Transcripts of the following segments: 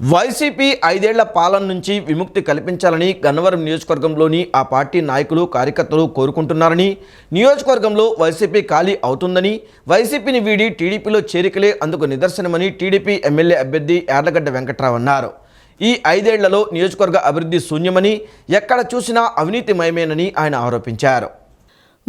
YCP ఐదేళ్ళ పాలన నుంచి విముక్తి కల్పించాలని గన్నవరం నియోజకవర్గంలోని ఆ పార్టీ నాయకులు కార్యకర్తలు కోరుకుంటున్నారని నియోజకవర్గంలో వైసీపీ ఖాళీ అవుతుందని వైసీపీని వీడి టీడీపీలో చేరికలే అందుకు నిదర్శనమని టీడీపీ ఎమ్మెల్యే అభ్యర్థి యార్లగడ్డ వెంకట్రావు అన్నారు. ఈ ఐదేళ్ళలో నియోజకవర్గ అభివృద్ధి శూన్యమని ఎక్కడ చూసినా అవినీతిమయమేనని ఆయన ఆరోపించారు.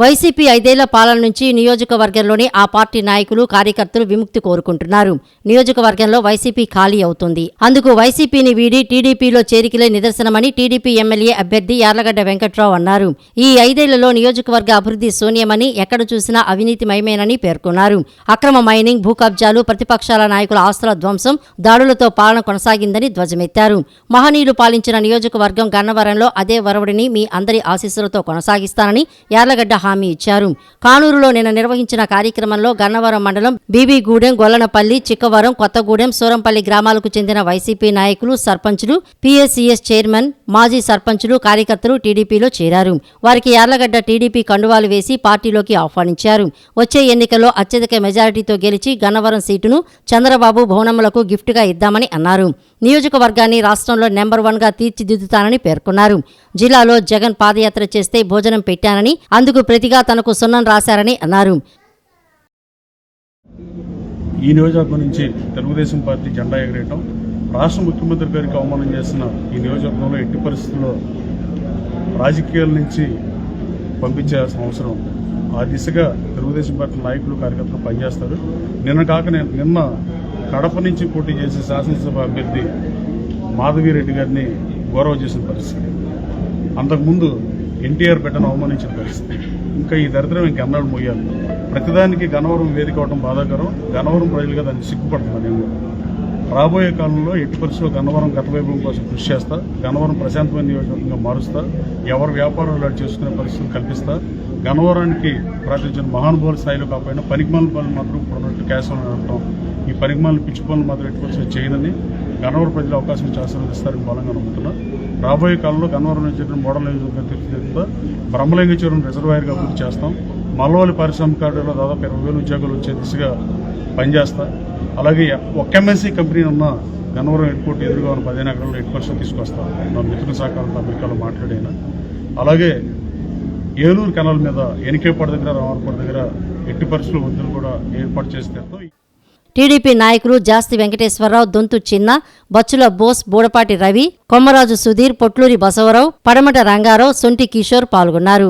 వైసీపీ ఐదేళ్ళ పాలన నుంచి నియోజకవర్గంలోని ఆ పార్టీ నాయకులు కార్యకర్తలు విముక్తి కోరుకుంటున్నారు. నియోజకవర్గంలో వైసీపీ ఖాళీ అవుతుంది. అందుకు వైసీపీని వీడి టీడీపీలో చేరికలే నిదర్శనమని టీడీపీ ఎమ్మెల్యే అభ్యర్థి యార్లగడ్డ వెంకట్రావు అన్నారు. ఈ ఐదేళ్ళలో నియోజకవర్గ అభివృద్ధి శూన్యమని ఎక్కడ చూసినా అవినీతిమయమేనని పేర్కొన్నారు. అక్రమ మైనింగ్ భూ కబ్జాలు ప్రతిపక్షాల నాయకుల ఆస్తుల ధ్వంసం దాడులతో పాలన కొనసాగిందని ధ్వజమెత్తారు. మహనీయులు పాలించిన నియోజకవర్గం గన్నవరంలో అదే వరవడిని మీ అందరి ఆశీస్సులతో కొనసాగిస్తానని యార్లగడ్డ హామీ ఇచ్చారు. కానూరులో నిన్న నిర్వహించిన కార్యక్రమంలో గన్నవరం మండలం బీబీగూడెం గొల్లనపల్లి చిక్కవరం కొత్తగూడెం సూరంపల్లి గ్రామాలకు చెందిన వైసీపీ నాయకులు సర్పంచులు పీఎస్సీఎస్ చైర్మన్ మాజీ సర్పంచులు కార్యకర్తలు టీడీపీలో చేరారు. వారికి యార్లగడ్డ టీడీపీ కండువాలు వేసి పార్టీలోకి ఆహ్వానించారు. వచ్చే ఎన్నికల్లో అత్యధిక మెజారిటీతో గెలిచి గన్నవరం సీటును చంద్రబాబు భవనములకు గిఫ్ట్గా ఇద్దామని అన్నారు. నియోజకవర్గాన్ని రాష్ట్రంలో నెంబర్ వన్గా తీర్చిదిద్దుతానని పేర్కొన్నారు. జిల్లాలో జగన్ పాదయాత్ర చేస్తే భోజనం పెట్టానని అందుకు ప్రతిగా తనకు సున్నం రాశారని అన్నారు. ఈ నియోజకవర్గం నుంచి తెలుగుదేశం పార్టీ జెండా ఎగరేయటం రాష్ట్ర ముఖ్యమంత్రి గారికి అవమానం చేసిన ఈ నియోజకవర్గంలో ఎట్టి పరిస్థితుల్లో రాజకీయాల నుంచి పంపించాల్సిన అవసరం. ఆ దిశగా తెలుగుదేశం పార్టీ నాయకులు కార్యకర్తలు పనిచేస్తారు. నిన్న కాక నిన్న కడప నుంచి పోటీ చేసే శాసనసభ అభ్యర్థి మాధవిరెడ్డి గారిని గౌరవ చేసిన పరిస్థితి. అంతకుముందు ఎన్టీఆర్ పెట్టను అవమానించిన పరిస్థితి. ఇంకా ఈ దరిద్రం ఇంకెన్నాడు మోయాలి? ప్రతిదానికి గనవరం వేదిక అవడం బాధాకరం. గనవరం ప్రజలుగా దాన్ని సిగ్గుపడుతున్నాను నేను. రాబోయే కాలంలో ఎట్టి పరిస్థితుల్లో గన్నవరం గత వైభవం కోసం కృషి చేస్తా. గన్నవరం ప్రశాంతమైన నియోజకవర్గంగా మారుస్తా. ఎవరు వ్యాపారాలు చేసుకునే పరిస్థితులు కల్పిస్తా. గనవరానికి ప్రార్థించిన మహానుభావుల స్థాయిలో కాకపోయినా పనికిమాల పనులు మాత్రం ఇప్పుడు ఉన్నట్టు కేశవం అనడం ఈ పనికిమాల పిచ్చి పనులు మాత్రం ఎట్టి చేయదని గన్నవరం ప్రజలు అవకాశం ఇచ్చి ఆశీర్వదిస్తారని బలంగా నమ్ముతున్నారు. రాబోయే కాలంలో గన్నవరం నుంచి మోడల్ నియోజకవర్గం తీర్చిదిద్దుతా బ్రహ్మలింగచూరం రిజర్వాయర్గా అభివృద్ధి చేస్తాం. మల్లవల్లి పారిశ్రామికారులో దాదాపు ఇరవై వేల ఉద్యోగాలు వచ్చే దిశగా పనిచేస్తా. అలాగే ఒక ఎంఎన్సీ కంపెనీ ఉన్న గన్నవరం ఎయిర్పోర్ట్ ఎదురుగా ఉన్న పదిహేను ఎకరాల్లో ఎయిట్ పర్సెంట్ తీసుకొస్తా. నా మిత్రుల సహకారంతో అమెరికాలో మాట్లాడాను. అలాగే ఏలూరు కెనాల్ మీద ఎనికేపాడు దగ్గర రామర్పాడు దగ్గర ఎట్టి పరిస్థితులు వద్దులు కూడా ఏర్పాటు చేస్తే టీడీపీ నాయకులు జాస్తి వెంకటేశ్వరరావు దొంతు చిన్న బచ్చుల బోస్ బూడపాటి రవి కొమ్మరాజు సుధీర్ పొట్లూరి బసవరావు పడమట రంగారావు సొంటి కిషోర్ పాల్గొన్నారు.